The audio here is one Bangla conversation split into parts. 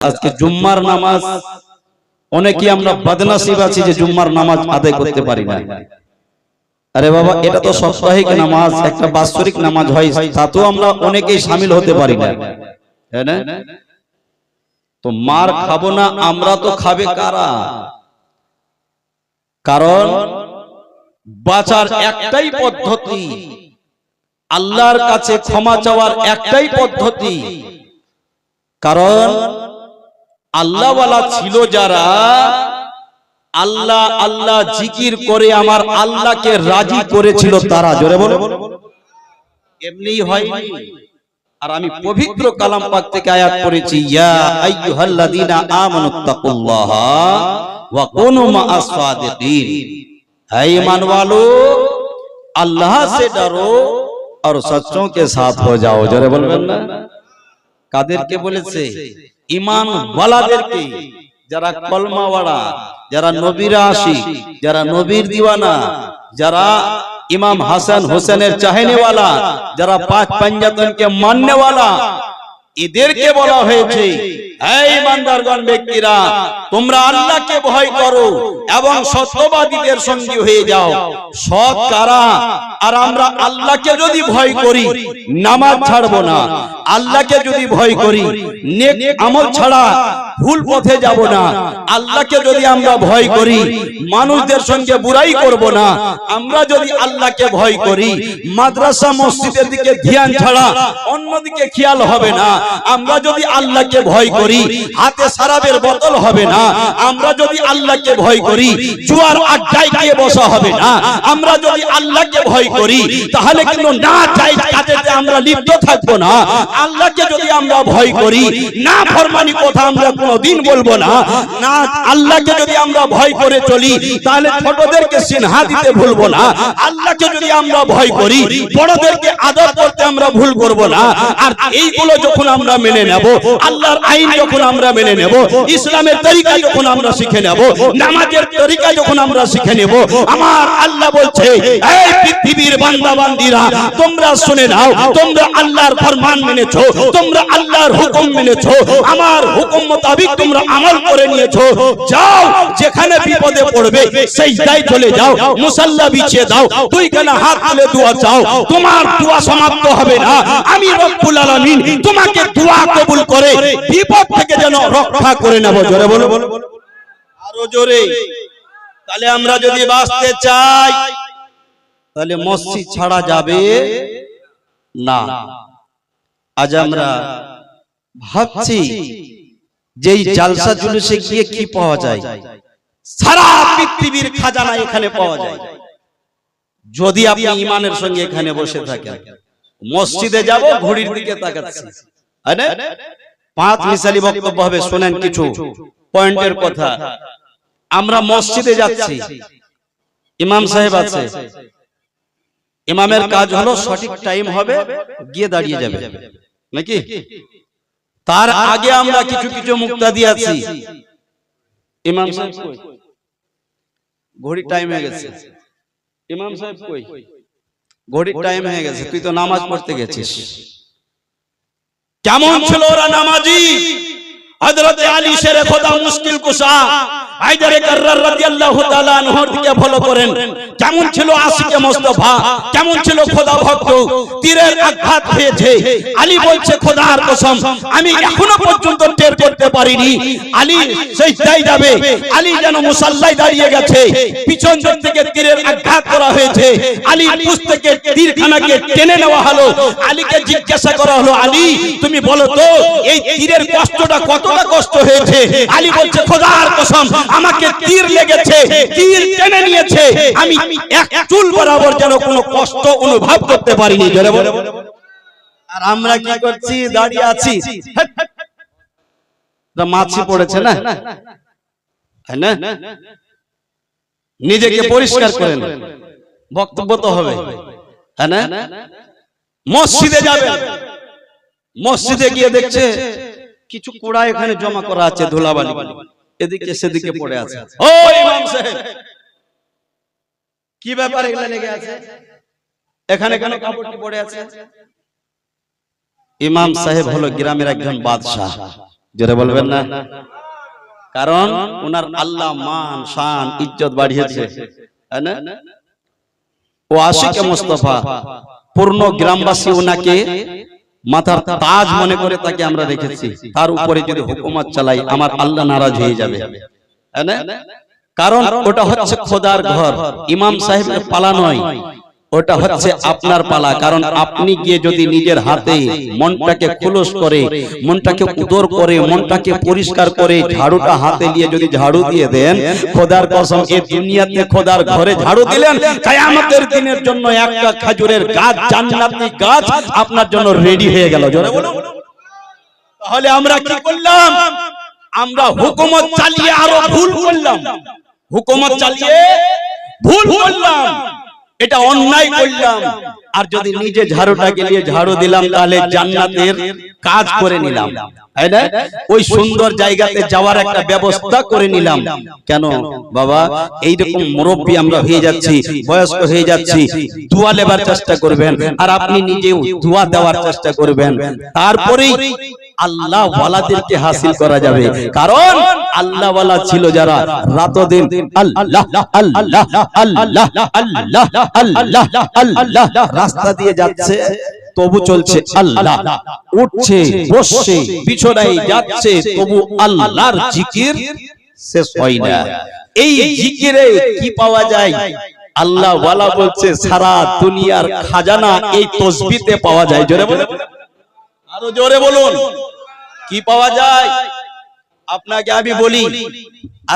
আজকে জুম্মার নামাজ অনেকে আমরা বদনসিব আছি যে জুম্মার নামাজ আদায় করতে পারি না। আরে বাবা এটা তো সাপ্তাহিক নামাজ একটা বাৎসরিক নামাজ হয় তাতেও আমরা অনেকেই সামিল হতে পারি না। হ্যাঁ না? তো মার খাব না আমরা তো খাবে কারা? কারণ বাঁচার একটাই পদ্ধতি আল্লাহর কাছে ক্ষমা চাওয়ার একটাই পদ্ধতি। কারণ আল্লাহওয়ালা ছিল যারা আল্লাহ আল্লাহ জিকির করে আমার আল্লাহকে রাজি করেছিল তারা জোরে বলো এমনি হয় আর আমি পবিত্র কালাম পাক থেকে আয়াত করেছি ইয়া আইয়ুহাল্লাযীনা আমানুত্তাকুল্লাহা ওয়া কুনু মাআস সাদিকিন হে ईमान वालो अल्लाह से डरो और सच्चों के साथ हो जाओ জোরে বলবেন না কাদেরকে বলেছে ইমান বালাদেরকে যারা কলমাওয়ালা যারা নবীরা আসি যারা নবীর দিওয়ানা যারা ইমাম হাসান হোসেনের চাহেনেওয়ালা যারা পাঁচ পাঞ্জাতনকে মান্যওয়ালা এদেরকে বলা হয়েছে ব্যক্তিরা, তোমরা আল্লাহকে ভয় করো এবং সত্যবাদীদের সঙ্গী হয়ে যাও। সৎ কারা? আর আমরা আল্লাহকে যদি ভয় করি, নামাজ না। আল্লাহকে যদি ভয় করি আমল ছাড়া ভুল পথে যাব না। আল্লাহকে যদি আমরা ভয় করি, মানুষদের সঙ্গে বুরাই করব না। আমরা যদি আল্লাহকে ভয় করি, মাদ্রাসা, মসজিদের দিকে ধ্যান ছাড়া অন্যদিকে খেয়াল হবে না। আমরা যদি আল্লাহকে ভয় করি হাতে সারাবের বোতল হবে না। আমরা যদি আল্লাহকে ভয় করি, জুয়ার আড্ডায় গিয়ে বসা হবে না। আমরা যদি আল্লাহকে ভয় করি, তাহলে কিন্তু না চাই কাজেতে আমরা লিপ্ত থাকব না। আল্লাহকে যদি আমরা ভয় করি, না ফরমানি কথা আমরা কোনোদিন বলব না। না, আল্লাহকে যদি আমরা ভয় করে চলি, তাহলে ছোটদেরকে সিনহা দিতে ভুলবো না। আল্লাহকে যদি আমরা ভয় করি, বড়দেরকে আদর করতে আমরা ভুল করব না। আর এইগুলো যখন আমরা মেনে নেব, আল্লাহর আইন যখন আমরা মেনে নেব, ইসলামের তরিকা যখন আমরা শিখে নেব, নামাজের তরিকা যখন আমরা শিখে নেব, আমার আল্লাহ বলছে, এই পৃথিবীর বান্দা বান্দিরা তোমরা শুনে নাও, তোমরা আল্লাহর ফরমান মেনেছো, তোমরা আল্লাহর হুকুম মেনেছো, আমার হুকুম মোতাবিক তোমরা আমল করে নিয়েছো, যাও, যেখানে বিপদে পড়বে, সেই দায় চলে যাও, মুসাল্লা বিছিয়ে দাও, দুই কানা হাত তুলে দোয়া চাও, তোমার দোয়া সমাপ্ত হবে না। আমি রব্বুল আলামিন তোমাকে দোয়া কবুল করে, বিপদ থেকে যেন রক্ষা করে নেব। জোরে বলো আরও জোরে। তাহলে আমরা যদি বাঁচতে চাই তাহলে মসজিদ ছাড়া যাবে না। আজ আমরা ভাবছি যে জালসা জুলুসে গিয়ে কি পাওয়া যায়? সারা পৃথিবীর খাজানা এখানে পাওয়া যায়। যদি আপনি ইমানের সঙ্গে এখানে বসে থাকেন মসজিদে যাব ঘড়ির দিকে তাকাচ্ছি? পাঁচ মিসালি বক্তব্য হবে শোনেন কিছু পয়েন্টের কথা। আমরা মসজিদে যাচ্ছি। ইমাম সাহেব আছে। ইমামের কাজ হলো সঠিক টাইম হবে গিয়ে দাঁড়িয়ে যাবে। নাকি? তার আগে আমরা কিছু কিছু মুক্তা দিয়েছি। ইমাম সাহেব কই? ঘড়ির টাইম হয়ে গেছে। ইমাম সাহেব কই? ঘড়ির টাইম হয়ে গেছে। তুই তো নামাজ পড়তে গেছিস। কেমন ছিল ওরা নামাজি? হজরত আলী শেরে খোদা মুশকিল কুশা হায়দারে কাররার রাদিয়াল্লাহু তাআলা আনহুর দিকে করেন। কেমন ছিল মুস্তাফা? কেমন ছিল খোদা ভক্ত? তীরের আঘাত হয়েছে আলী বলছে, খোদার কসম, আমি এখনও পর্যন্ত টের করতে পারিনি। আলী যাবে। আলী যেন মুসাল্লায় দাঁড়িয়ে গেছে। পিছন থেকে তীরের আঘাত করা হয়েছে। আলী পুষ থেকে তীরখানাকে টেনে নেওয়া হলো। আলীকে জিজ্ঞাসা করা হলো, আলী, তুমি বলো তো, এই তীরের কষ্টটা কতটা কষ্ট হয়েছে? আলী বলছে, খোদার কসম আমাকে তীর লেগেছে তীর টেনে নিয়েছে। আমি এক চুল বরাবর যেন কোনো কষ্ট অনুভব করতে পারিনি। জোরে বলো আর আমরা কি করছি? দাঁড়িয়ে আছি। মাছি পড়েছে না? নিজেকে পরিষ্কার করেন। বক্তব্য তো হবে। না? মসজিদে যাবেন মসজিদে গিয়ে দেখছে কিছু কুড়া এখানে জমা করা আছে ধুলাবালি। এদিকে সেদিকে পড়ে আছে। ও ইমাম সাহেব! কি ব্যাপার এগুলো লেগে আছে? এখানে কেন কাপড়টি পড়ে আছে? ইমাম সাহেব হলো গ্রামের একজন বাদশাহ। জোরে বলবেন না? কারণ ওনার আল্লাহ মান শান ইজ্জত বাড়িয়েছে। তাই না? ও আশিকে মোস্তফা পূর্ণ গ্রামবাসী ওনাকে মাথার তাজ মনে করে তাকে আমরা রেখেছি তার উপরে যদি হুকুমত চালাই, আমার আল্লাহ নারাজ হয়ে যাবে। কারণ ওটা হচ্ছে খোদার ঘর। ইমাম সাহেবের পালা নয়। ওটা হচ্ছে আপনার পালা, কারণ আপনি গিয়ে যদি নিজের হাতে মনটাকে খুলস করে, মনটাকে উদর করে, মনটাকে পরিষ্কার করে ঝাড়ুটা হাতে নিয়ে যদি ঝাড়ু দিয়ে দেন, খোদার কসম এই দুনিয়াতে খোদার ঘরে ঝাড়ু দিলেন, কিয়ামতের দিনের জন্য একটা খেজুরের গাছ, জান্নাতি গাছ আপনার জন্য রেডি হয়ে গেল, জোরে বলুন। তাহলে আমরা কি করলাম? আমরা হুকুমত চালিয়ে আরও ভুল করলাম। হুকুমত চালিয়ে ভুল করলাম। এটা অন্যায় করলাম। আর যদি নিজে ঝাড়ুটাকে নিয়ে ঝাড়ু দিলাম তাহলে জান্নাতের কাজ করে নিলাম ওই সুন্দর জায়গাতে যাওয়ার একটা ব্যবস্থা করে নিলাম কেন বাবা এইরকম মুরব্বী আমরা হয়ে যাচ্ছি বয়স্ক হয়ে যাচ্ছি দোয়া লেবার চেষ্টা করবেন আর আপনি নিজেও দোয়া দেওয়ার চেষ্টা করবেন তারপরেই আল্লাহ ওয়ালাদেরকে হাসিল করা যাবে কারণ আল্লাহ ওয়ালা ছিল যারা রাত দিন আল্লাহ আল্লাহ আল্লাহ আল্লাহ আল্লাহ আল্লাহ রাস্তা দিয়ে যাচ্ছে তবু চলছে আল্লাহ। উঠছে বসছে পিছনে যাচ্ছে তবু আল্লাহর জিকির শেষ হয় না। এই জিকিরে কি পাওয়া যায়? আল্লাহ ওয়ালা বলছে সারা দুনিয়ার খাজানা এই তসবিতে পাওয়া যায়। জোরে বলুন। আরও জোরে বলুন। কি পাওয়া যায়? আপনাকে আমি বলি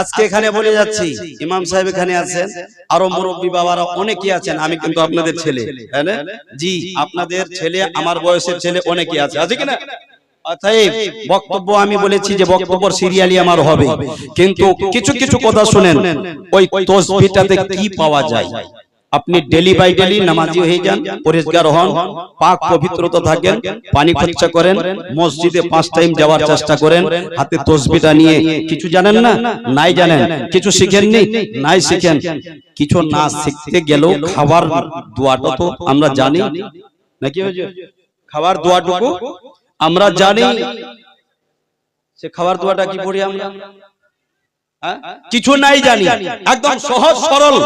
আজকে এখানে বলে যাচ্ছি ইমাম সাহেব এখানে আছেন আরও মুরব্বী বাবারা অনেকেই আছেন আমি কিন্তু আপনাদের ছেলে তাই না? জি আপনাদের ছেলে আমার বয়সের ছেলে অনেকেই আছে আছে কিনা? অতএব বক্তব্য আমি বলেছি যে বক্তব্য সিরিয়ালি আমার হবে। কিন্তু কিছু কিছু কথা শুনেন ওই তসবিটাতে কি পাওয়া যায়? আপনি ডেলি বাই ডেলি নামাজি হয়ে যান পরিষ্কার হন পাক পবিত্রতা থাকেন পানি খরচা করেন মসজিদে পাঁচ টাইম যাওয়ার চেষ্টা করেন হাতে তসবিটা নিয়ে কিছু জানেন না নাই জানেন কিছু শিখেননি নাই শিখেন। কিছু না শিখতে গেলেও খাবার দোয়াটা তো আমরা জানি। নাকি? খাবার দোয়াটুকু আমরা জানি। সে খাবার দোয়াটা কি পড়ি আমরা? হ্যাঁ? কিছু নাই জানি। একদম সহজ সরল।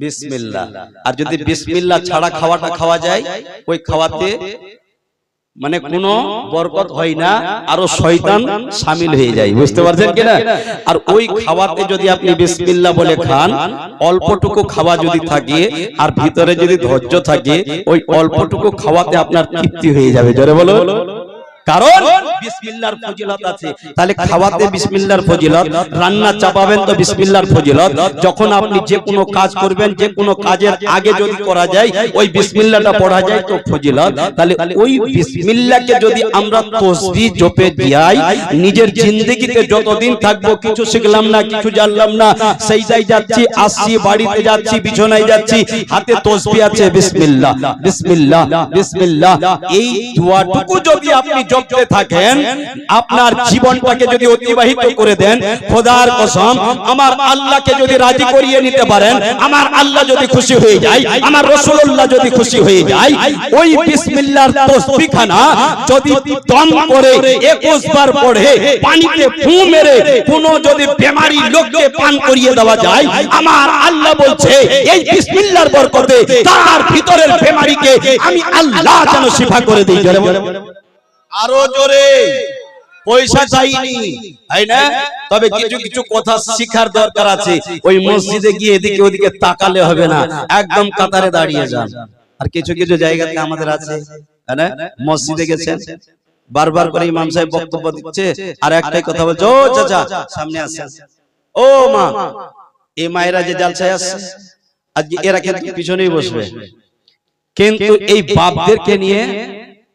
বিসমিল্লাহ। আর যদি বিসমিল্লাহ ছাড়া খাওয়াটা খাওয়া যায় ওই খাওয়াতে মানে কোনো বরকত হয় না আরও শয়তান সামিল হয়ে যায়। বুঝতে পারছেন কিনা? আর ওই খাওয়াতে যদি আপনি বিসমিল্লাহ বলে খান অল্পটুকু খাওয়া যদি থাকে আর ভিতরে যদি ধৈর্য থাকে ওই অল্পটুকু খাওয়াতে আপনার তৃপ্তি হয়ে যাবে। জোরে বলো কারণ বিসমিল্লাহর ফজিলত আছে। তাহলে খাওয়াতে বিসমিল্লাহর ফজিলত রান্না চাপাবেন তো বিসমিল্লাহর ফজিলত। যখন আপনি যে কোনো কাজ করবেন যে কোনো কাজের আগে যদি করা যায় ওই বিসমিল্লাহটা পড়া যায় তো ফজিলত। তাহলে ওই বিসমিল্লাহকে যদি আমরা তসবিহ জপে দিয়াই নিজের জিন্দগিতে যতদিন থাকব কিছু শিখলাম না কিছু জানলাম না সেইটাই যাচ্ছি আসছি বাড়িতে যাচ্ছি বিছানায় যাচ্ছি হাতে তসবিহ আছে বিসমিল্লাহ বিসমিল্লাহ বিসমিল্লাহ এই দোয়াটুকু যদি আপনি জপতে থাকেন আপনার জীবনটাকে যদি অতিবাহিত করে দেন খোদার কসম আমার আল্লাহকে যদি রাজি করিয়ে নিতে পারেন আমার আল্লাহ যদি খুশি হয়ে যায় আমার রাসূলুল্লাহ যদি খুশি হয়ে যায় ওই বিসমিল্লাহর তাসবিহখানা যদি দম করে 21 বার পড়ে পানিতে ফু মেরে কোন যদি বেমারি লোককে পান করিয়ে দেওয়া যায় আমার আল্লাহ বলছে এই বিসমিল্লাহর বরকতে তার ভিতরের বেমারিকে আমি আল্লাহ যেন শিফা করে দিই আরও জোরে। পয়সা চাইনি। তাই না? তবে কিছু কিছু কথা শিখার দরকার আছে। ওই মসজিদে গিয়ে এদিকে ওদিকে তাকালে হবে না। একদম কাতারে দাঁড়িয়ে যান। আর কিছু কিছু জায়গাতে আমাদের আছে। তাই না? মসজিদে গেছেন? বারবার করে ইমাম সাহেব বক্তব্য দিচ্ছে। আর একটাই কথা বলছে ও চাচা সামনে আসেন। ও মা এই মায়েরা যে জালসায় আসছে আজকে এরা কিন্তু পিছনেই বসবে। কিন্তু এই বাপদেরকে নিয়ে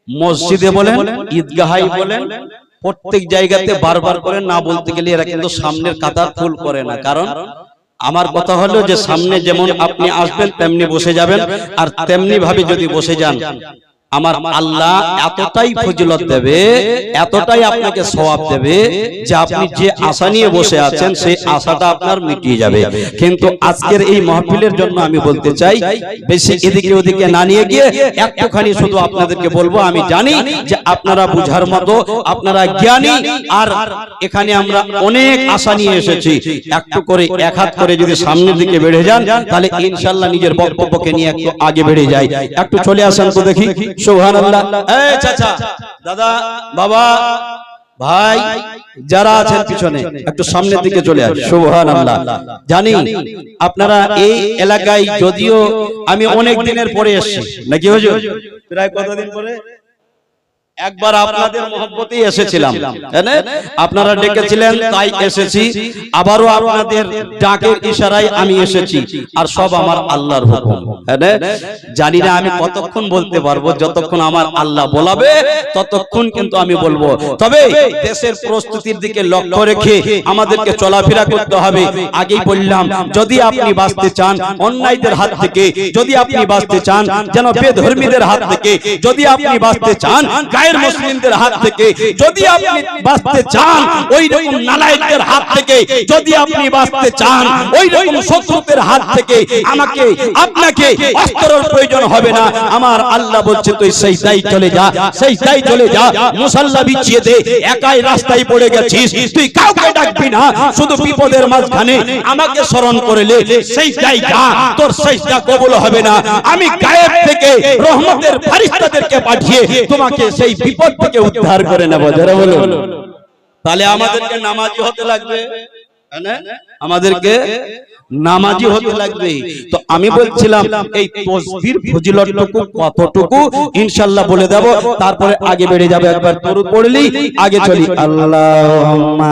মসজিদে বলেন ঈদগাহাই বলেন প্রত্যেক জায়গাতে বারবার করে না বলতে গেলে এরা কিন্তু সামনের কাতার ফুল করে না। কারণ আমার কথা হলো যে সামনে যেমন আপনি আসবেন তেমনি বসে যাবেন আর তেমনি ভাবে যদি বসে যান। আমার আল্লাহ এতটাই ফজিলত দেবে এতটাই আপনাকে সওয়াব দেবে যে আপনি যে আশা নিয়ে বসে আছেন সেই আশাটা আপনার মিটিয়ে যাবে। কিন্তু আজকের এই মাহফিলের জন্য আমি বলতে চাই বেশি এদিকে ওদিকে না নিয়ে গিয়ে একটুখানি শুধু আপনাদেরকে বলব আমি জানি যে আপনারা বুঝার মতো আপনারা জ্ঞানী আর এখানে আমরা অনেক আশা নিয়ে এসেছি একটু করে এক হাত করে যদি সামনের দিকে বেড়ে যান তাহলে ইনশাল্লাহ নিজের বক্তব্যকে নিয়ে একটু আগে বেড়ে যায় একটু চলে আসেন তো দেখি সুবহানাল্লাহ। এই চাচা দাদা বাবা ভাই যারা আছেন পিছনে একটু সামনের দিকে চলে আসুন। সুবহানাল্লাহ। জানি আপনারা এই এলাকায় যদিও আমি অনেক দিনের পরে এসেছি। নাকি হুজুর? প্রায় কতদিন পরে? একবার আপনাদের মহব্বতেই এসেছিলাম? আপনারা ডেকেছিলেন তাই এসেছি। আবারও আপনাদের ডাকের ইশারায় আমি এসেছি। আর সব আমার আল্লাহর হুকুম? জানি না আমি কতক্ষণ বলতে পারব যতক্ষণ আমার আল্লাহ বলাবে ততক্ষণ কিন্তু আমি বলব। তবে দেশের প্রস্তুতির দিকে লক্ষ্য রেখে আমাদেরকে চলাফেরা করতে হবে। আগেই বললাম যদি আপনি বাঁচতে চান অন্যায়দের হাত থেকে যদি আপনি বাঁচতে চান যেন বেধর্মীদের হাত থেকে যদি আপনি বাঁচতে চান গায়ের মুসলিমদের হাত থেকে যদি আপনি বাঁচতে চান ওই রকম নালায়েকদের হাত থেকে যদি আপনি বাঁচতে চান ওই রকম শত্রুদের হাত থেকে আমাকে আপনাকে অস্ত্রের প্রয়োজন হবে না। আমার আল্লাহ বলছে তুই সেই তাই চলে যা সেই তাই চলে যা মুসাল্লা বিছিয়ে দে একাই রাস্তায় পড়ে গেছিস তুই কাউকে ডাকবি না শুধু বিপদের মাঝখানে আমাকে স্মরণ করলে সেই তাই যা তোর সেইটা কবুল হবে না। আমি গায়েব থেকে রহমতের ফারিস্তাদেরকে পাঠিয়ে তোমাকে সেই বিপদ থেকে উদ্ধার করে নেব যারা বলো তাহলে আমাদেরকে নামাজি হতে লাগবে। আমাদেরকে নামাজি হতে লাগবে। তো আমি বলছিলাম এই তসবির ফজিলতটুকু কতটুকু? ইনশাআল্লাহ বলে দেব। তারপরে আগে বেড়ে যাবে একবার তরু পড়লেই আগে চলি। আল্লাহুম্মা।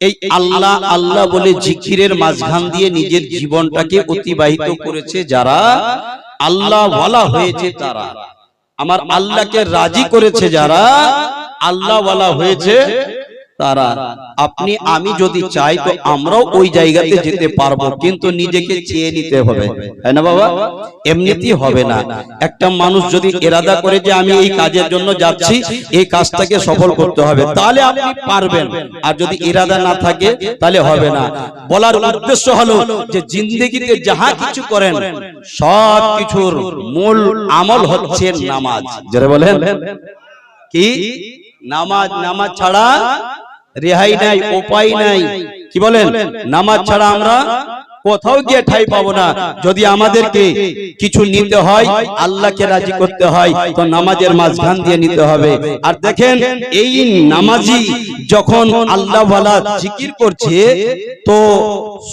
এই আল্লাহ আল্লাহ বলে জিকিরের মাঝখান দিয়ে নিজের জীবনটাকে অতিবাহিত করেছে যারা আল্লাহ ওয়ালা হয়েছে তারা। আমার আল্লাহকে রাজি করেছে যারা আল্লাহ ওয়ালা হয়েছে তারা আপনি আমি যদি চাই তো আমরাও ওই জায়গাতে যেতে পারব। কিন্তু নিজেকে চেয়ে নিতে হবে। তাই না বাবা? এমনিতেই হবে না। একটা মানুষ যদি এরাদা করে যে আমি এই কাজের জন্য যাচ্ছি এই কাজটাকে সফল করতে হবে। তাহলে আপনি পারবেন। আর যদি ইরাদা না থাকে তাহলে হবে না। বলার উদ্দেশ্য হলো যে জিন্দগিতে যাহা কিছু করেন সব কিছুর মূল আমল হচ্ছে নামাজ। যারা বলেন? কি? নামাজ নামাজ ছাড়া রেহাই নাই উপায় নাই। কি বলেন? নামাজ ছাড়া আমরা কোথাও গিয়ে ঠাই পাবো না। যদি আমাদেরকে কিছু নিতে হয় আল্লাহকে রাজি করতে হয় তো নামাজের মাঝখান দিয়ে নিতে হবে। আর দেখেন এই নামাজি যখন আল্লাহ ওয়ালা জিকির করছে তো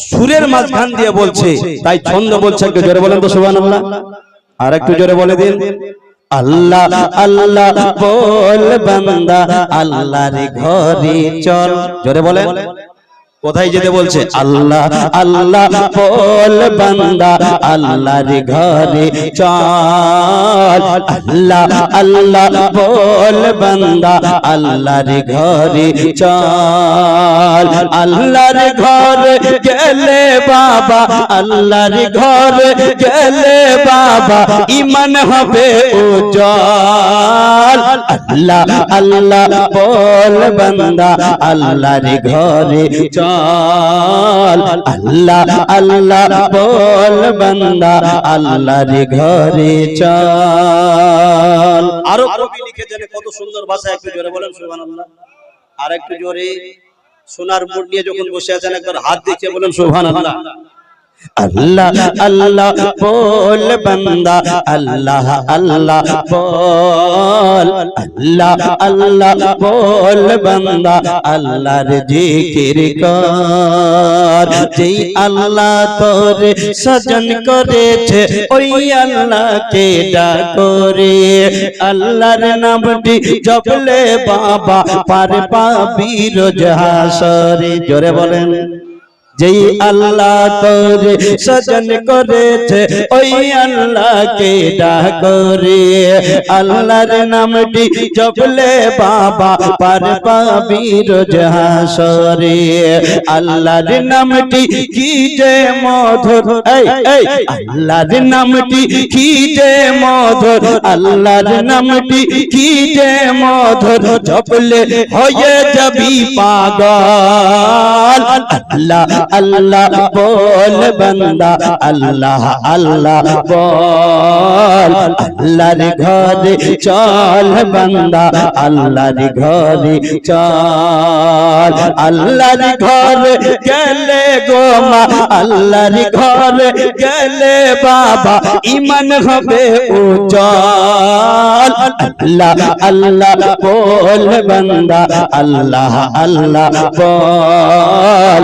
সুরের মাঝখান দিয়ে বলছে তাই ছন্দ বলছে একটু জোরে বলেন তো সুবহানাল্লাহ। আর একটু জোরে বলে দিন। আল্লাহ আল্লাহ বল বান্দা আল্লাহর ঘরে চল। জোরে বলেন। কোথায় যেতে বলছে? আল্লাহ আল্লাহ বল বান্দা আল্লাহর ঘরে চল। আল্লাহ আল্লাহ বল বান্দা আল্লাহর ঘরে চল। আল্লাহর ঘরে গেলে বাবা আল্লাহর ঘরে গেলে বাবা ইমান হবে উজ্জ্বল। আল্লাহ আল্লাহ বল বান্দা আল্লাহর ঘরে চল। আল্লাহ আল্লাহ বল বান্দা, আল্লাহর ঘরে চল। আরও কবি লিখেছেন কত সুন্দর ভাষা, একটু জোরে বলেন, সুবহানাল্লাহ। আর একটু জোরে, সোনার মুড় নিয়ে যখন বসে আছেন, একবার হাত দিচ্ছে বলেন, সুবহানাল্লাহ। আল্লাহ আল্লাহ বল বান্দা, আল্লাহ আল্লাহ বল, আল্লাহ আল্লাহ বল বান্দা, আল্লাহর জিকির কর। যেই আল্লাহ তোর সজন করেছে, ওই আল্লাহকে ডাকরে আল্লাহর নামটি জপলে বাবা, পার পাবি রোজ হাসরে। জোরে বলেন। যেই আল্লাহ তোর সজন করেছে ওই আল্লাহকে ডাকরে আল্লাহর নামটি জপলে বাবা পার পাবি রোজ হাসরে। আল্লাহর নামটি কি যে মধুর? এই এই আল্লাহর নামটি কি যে মধুর? আল্লাহর নামটি কি যে মধুর? জপলে হয়ে যাবি পাগল। আল্লাহ আল্লাহ বল বান্দা আল্লাহ আল্লাহ বল আল্লাহর ঘরে চল বান্দা আল্লাহর ঘরে চল আল্লাহর ঘরে গেলে গো মা আল্লাহর ঘরে গেলে বাবা ইমান হবে উজ্জ্বল আল্লাহ আল্লাহ বল বান্দা আল্লাহ আল্লাহ বল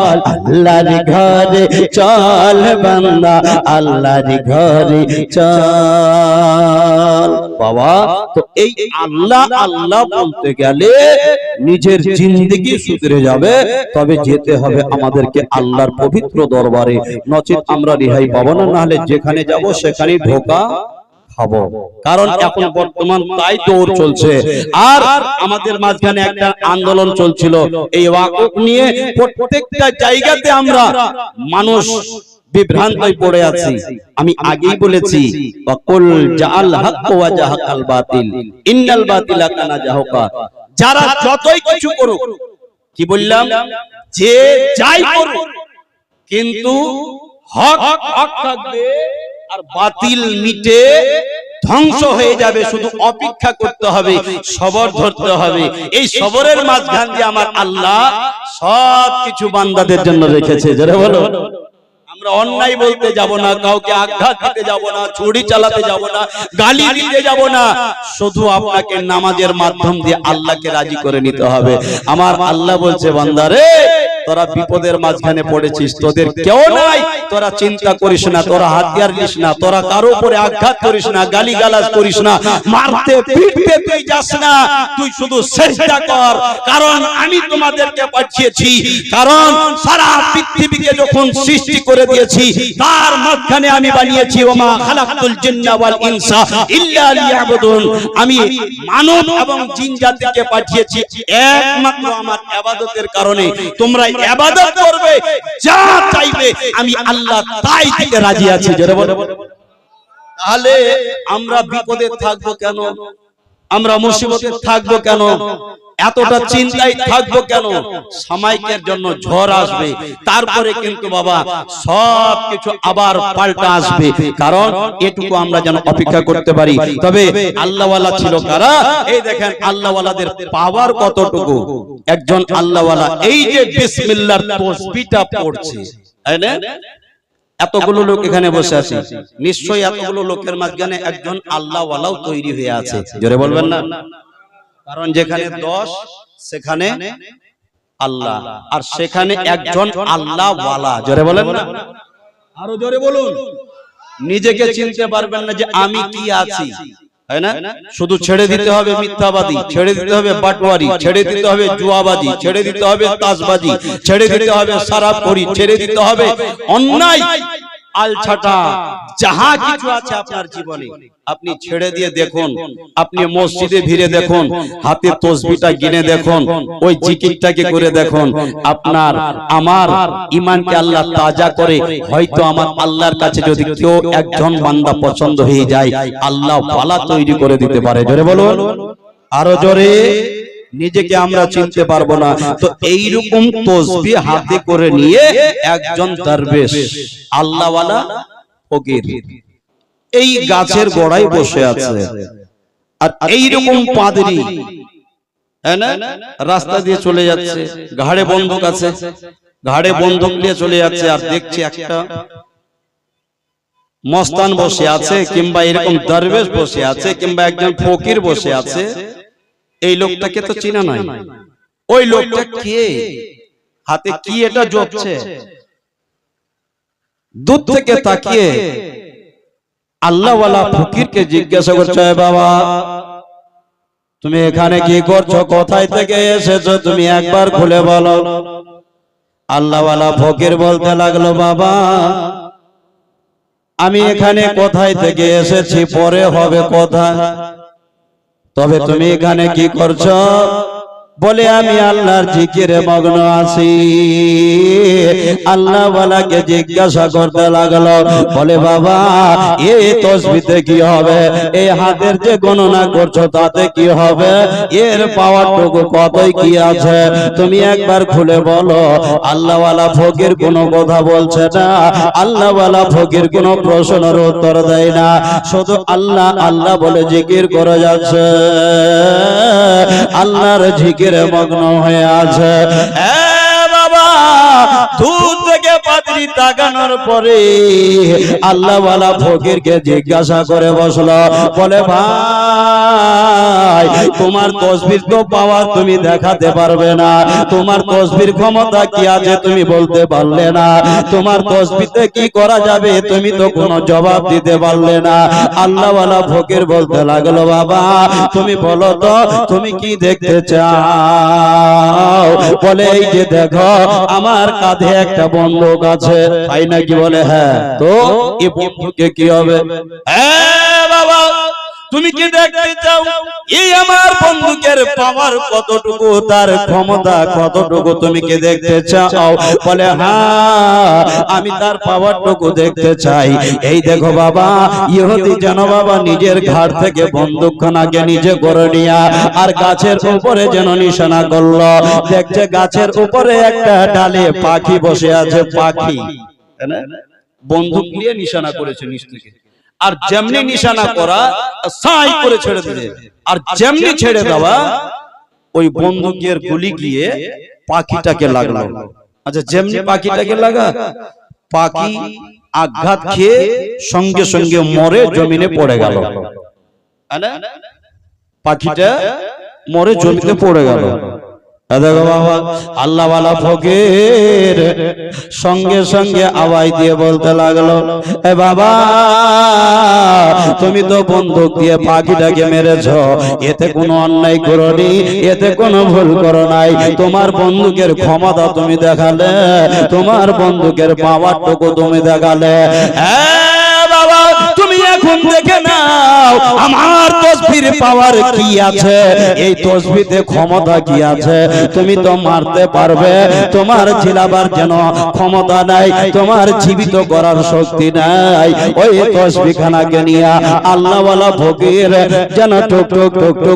আল্লাহর ঘরে চল বান্দা, আল্লাহর ঘরে চল। বাবা, তো এই আল্লাহ আল্লাহ বলতে গেলে নিজের জিন্দগি সুধরে যাবে, তবে যেতে হবে আমাদেরকে আল্লাহর পবিত্র দরবারে। নচেত আমরা রেহাই পাবো না, নাহলে যেখানে যাব সেখানেই ঢোকা খাব। কারণ এখন বর্তমান তাই দৌড় চলছে। আর আমাদের মাঝখানে একটা আন্দোলন চলছিল। এই ওয়াকফ নিয়ে প্রত্যেকটা জায়গাতে আমরা মানুষ বিভ্রান্তই পড়ে আছি। আমি আগেই বলেছি ওয়াকুল জাআল হক ওয়া জাহাকাল বাতিল। ইন্নাল বাতিলা কানা জাহুকা। যারা যতই কিছু করুক কি বললাম? যে যাই করুক কিন্তু হক হক থাকবে বাতিল মিটে ধ্বংস হয়ে যাবে, শুধু অপেক্ষা করতে হবে, সবর ধরতে হবে। এই সবরের মাঝখান দিয়ে আমার আল্লাহ সব কিছু বান্দাদের জন্য রেখেছে যারা বলো। অন্যায় বলতে যাব না, কাউকে আঘাত দিতে যাব না ছুরি চালাতে যাব না, গালি দিতে যাব না। শুধু আপনাকে নামাজের মাধ্যম দিয়ে আল্লাহকে রাজি করে নিতে হবে। আমার আল্লাহ বলছে বান্দারে তোরা বিপদের মাঝখানে পড়েছিস তোদের কেউ নাই। তোরা চিন্তা করিস না তোরা হাতিয়ার নিস না তোরা কারও উপরে আঘাত করিস না গালি গালাজ করিস না মারতে পিটতে তুই যাস না তুই শুধু চেষ্টা কর। কারণ আমি তোমাদেরকে পাঠিয়েছি কারণ সারা পৃথিবীকে যখন সৃষ্টি করে দিয়েছি তার মাঝখানে আমি বানিয়েছি ওমা খালাকাতুল জিন্না ওয়াল ইনসা ইল্লা লিয়াবুদুন। আমি মানব এবং জিন জাতিকে পাঠিয়েছি একমাত্র আমার ইবাদতের কারণে। তোমরা ইবাদত করবে যা চাইবে আমি আল্লাহ তাই দিতে রাজি আছি জোরে বলো। তাহলে আমরা বিপদে থাকব কেন? আমরা মুসিবতে থাকব কেন? এতটা চিন্তায় থাকব কেন? সামাইকের জন্য ঝড় আসবে। তারপরে কিন্তু বাবা সব কিছু আবার পাল্টা আসবে। কারণ এটুকু আমরা যেন অপেক্ষা করতে পারি। তবে আল্লাহওয়ালা ছিল কারা? এই দেখেন আল্লাহওয়ালাদের পাওয়ার কতটুকু? একজন আল্লাহওয়ালা। এই যে বিসমিল্লাহর তসবিহটা পড়ছে তাই না? এতগুলো লোক এখানে বসে আছে। নিশ্চয়ই এতগুলো লোকের মাঝখানে একজন আল্লাহওয়ালাও তৈরি হয়ে আছে। জোরে বলবেন না? কারণ যেখানে দশ, সেখানে আল্লাহ। আর সেখানে একজন আল্লাহওয়ালা। জোরে বলেন না? আরও জোরে বলুন। নিজেকে চিনতে পারবেন না যে আমি কি আছি। শুধু ছেড়ে দিতে হবে মিথ্যাবাদী, ছেড়ে দিতে হবে বাটওয়ারি, ছেড়ে দিতে হবে জুয়াবাজি, ছেড়ে দিতে হবে তাসবাজি ছেড়ে দিতে হবে সারাপরি ছেড়ে দিতে হবে অন্যায়। আলছাটা, যাহা কিছু আছে আপনার জীবনে, আপনি ছেড়ে দিয়ে দেখুন, আপনি মসজিদে ভিড়ে দেখুন, হাতে তসবিটা গিনে দেখুন, ওই জিকিরটাকে করে দেখুন, আপনার, আমার ইমানকে আল্লাহ তাজা করে, হয়তো আমার আল্লাহর কাছে যদি কেউ একজন বান্দা পছন্দ হয়ে যায়, আল্লাহ পালা তৈরি করে দিতে পারে। জোরে বলুন। আরও জোরে। নিজেকে আমরা চিনতে পারব না। তো এইরকম তসবি হাতে করে নিয়ে একজন দরবেশ আল্লাহওয়ালা ফকির। এই গাছের গোড়ায় বসে আছে। আর এইরকম পাদরি। হ্যাঁ রাস্তা দিয়ে চলে যাচ্ছে। ঘাড়ে বন্দুক আছে। ঘাড়ে বন্দুক নিয়ে চলে যাচ্ছে। আর দেখছে একটা মস্তান বসে আছে কিংবা এরকম দরবেশ বসে আছে কিংবা একজন ফকির বসে আছে। এই লোকটাকে তো চিনা নাই। ওই লোকটা কে? হাতে কি এটা জপছে? দূর থেকে তাকিয়ে আল্লাহওয়ালা ফকিরকে জিজ্ঞাসা করছে বাবা তুমি এখানে কি করছ? কোথায় থেকে এসেছ? তুমি একবার খুলে বলো। আল্লাহওয়ালা ফকির বলতে লাগল বাবা আমি এখানে কোথায় থেকে এসেছি? পরে হবে কথা তবে তুমি এখানে কি করছ? বলে আমি আল্লাহর জিকিরে মগ্ন আছি। আল্লাহ ওয়ালাকে জিজ্ঞাসা করতে লাগল, বলে, বাবা এই তসবিতে কি হবে? এই হাতের যে গণনা করছ তাতে কি হবে? এর পাওয়ারটুকু কতই কি আছে? তুমি একবার খুলে বলো আল্লাহওয়ালা ফকির কোনো কথা বলছে না। আল্লাহওয়ালা ফকির কোনো প্রশ্নের উত্তর দেয় না। শুধু আল্লাহ আল্লাহ বলে জিকির করে যাচ্ছে। আল্লাহর জিকিরে মগ্ন হয়ে আছে। বাবা দূর থেকে পাত্রী তাকানোর পরে আল্লাহওয়ালা ফকিরকে জিজ্ঞাসা করে বসল, বলে, ভাই, তোমার তসবির তো পাওয়ার তুমি দেখাতে পারবে না। তোমার তসবির ক্ষমতা কি আছে তুমি বলতে পারলে না। তোমার তসবিতে কি করা যাবে তুমি তো কোনো জবাব দিতে পারলে না। আল্লাহওয়ালা ফকির বলতে লাগল, বাবা, তুমি বলো তো, তুমি কি দেখতে চাও? বলে, এই যে দেখো, আমার কাঁধে একটা বন্দুক আছে। তাই নাকি বলে হ্যাঁ তো এ বন্ধুকে কি হবে? হ্যাঁ বাবা। তুমি কি দেখতে চাও? এই আমার বন্দুকের পাওয়ার কতটুকু, তার ক্ষমতা কতটুকু তুমি কি দেখতে চাও? বলে হ্যাঁ আমি তার পাওয়ারটুকু দেখতে চাই। এই দেখো বাবা, ইহুদি যেন বাবা নিজের ঘাট থেকে বন্দুকখানাকে নিজে করে নিয়া আর গাছের উপরে যেন নিশানা করল। দেখছে গাছের উপরে একটা ডালে পাখি বসে আছে, পাখি? বন্দুক নিয়ে নিশানা করেছে থেকে। আর যেমনি নিশানা করা সাই করে ছেড়ে দিলে। আর যেমনি ছেড়ে দেওয়া ওই বন্দুকের গুলি গিয়ে পাখিটাকে লাগল। আচ্ছা যেমনি পাখিটাকে লাগা পাখি আঘাত খেয়ে সঙ্গে সঙ্গে মরে জমিনে পড়ে গেল। পাখিটা মরে জমিতে পড়ে গেল। আল্লাহওয়ালা ফকির সঙ্গে সঙ্গে আওয়াজ দিয়ে বলতে লাগল, এ বাবা, তুমি তো বন্দুক দিয়ে পাখিটাকে মেরেছ, এতে কোনো অন্যায় করনি, এতে কোনো ভুল করো নাই, তোমার বন্দুকের ক্ষমতা তুমি দেখালে, তোমার বন্দুকের পাওয়ারটুকু তুমি দেখালে। হ্যাঁ এখন দেখে নাও। আমার তসবির পাওয়ার কি আছে? এই তসবিতে ক্ষমতা কি আছে? তুমি তো মারতে পারবে। তোমার যেন ক্ষমতা নাই, তোমার জীবিত করার শক্তি নাই। ওই তসবিখানাকে নিয়ে আল্লাহওয়ালা ফকির যেন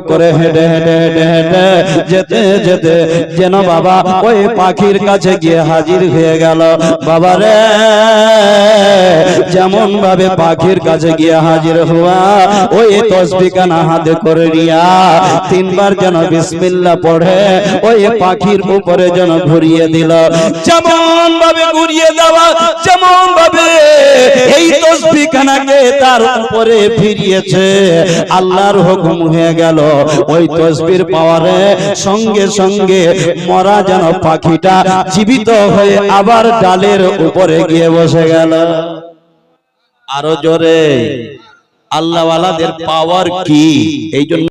করে হেঁটে হেঁটে হেঁটে হেঁটে, যেতে যেতে, যেন বাবা ওই পাখির কাছে গিয়ে হাজির হয়ে গেল। বাবা রে যেমন ভাবে পাখির কাছে গিয়ে হাজির হওয়া ওই তসবিখানা হাতে করে নিয়া তিনবার যেন বিসমিল্লাহ পড়ে ওই পাখির উপরে যেন ঘুরিয়ে দিল। যেমন ভাবে ঘুরিয়ে দেওয়া যেমন ভাবে এই তসবিখানাকে তার উপরে ফিরিয়েছে। আল্লাহর হুকুম হয়ে গেল ওই তসবির পাওয়ারে সঙ্গে সঙ্গে মরা যেন পাখিটা জীবিত হয়ে আবার ডালের উপরে গিয়ে বসে গেল। আরও জোরে। আল্লাহওয়ালাদের পাওয়ার কি? এই জন্য